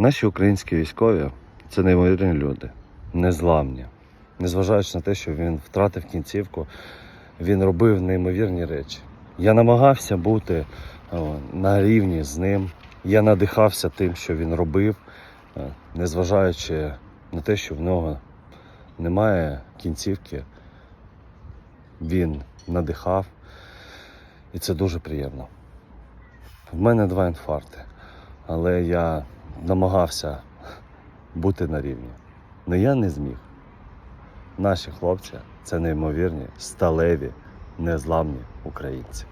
Наші українські військові це неймовірні люди, незламні. Незважаючи на те, що він втратив кінцівку, він робив неймовірні речі. Я намагався бути на рівні з ним. Я надихався тим, що він робив, е, незважаючи на те, що в нього немає кінцівки. Він надихав, і це дуже приємно. В мене два інфаркти, але я намагався бути на рівні. Але я не зміг. Наші хлопці це неймовірні, сталеві, незламні українці.